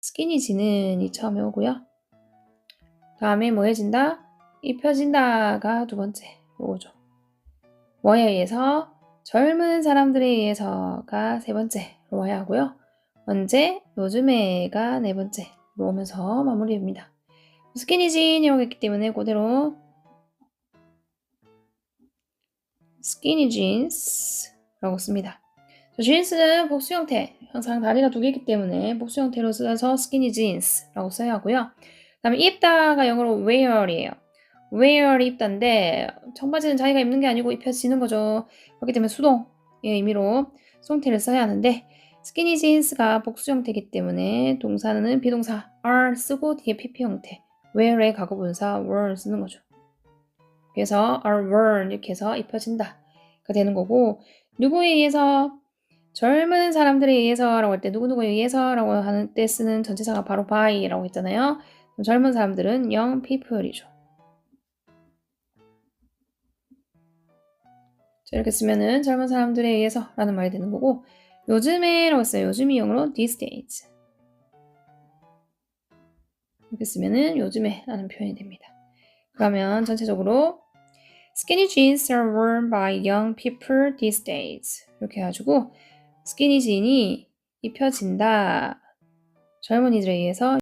스키니진은이 처음에 오고요. 다음에 뭐 해진다? 입혀진다가 두 번째 오죠. 뭐에 의해서? 젊은 사람들에 의해서가 세 번째로 와야 하고요. 언제? 요즘에가 네 번째로 오면서 마무리됩니다. 스키니진이 오겠기 때문에 그대로 스키니 진스라고 씁니다. 자, 진스는 복수 형태, 항상 다리가 두 개이기 때문에 복수 형태로 써서 스키니 진스라고 써야 하고요. 다음에 입다가 영어로 wear이에요. wear 입다인데 청바지는 자기가 입는 게 아니고 입혀지는 거죠. 그렇기 때문에 수동의 의미로 수동태를 써야 하는데 스키니 진스가 복수 형태이기 때문에 동사는 비동사 are 쓰고 뒤에 pp 형태 wear의 과거 분사 were 쓰는 거죠. 그래서 are worn 이렇게 해서 입혀진다가 되는 거고 누구에 의해서 젊은 사람들에 의해서라고 할 때 누구누구에 의해서라고 하는 때 쓰는 전체사가 바로 by라고 했잖아요. 젊은 사람들은 young people이죠. 자, 이렇게 쓰면은 젊은 사람들에 의해서라는 말이 되는 거고 요즘에라고 써요. 요즘이 영어로 these days. 이렇게 쓰면은 요즘에라는 표현이 됩니다. 그러면 전체적으로 Skinny jeans are worn by young people these days. 이렇게 해가지고 스키니 진이 입혀진다. 젊은이들에 의해서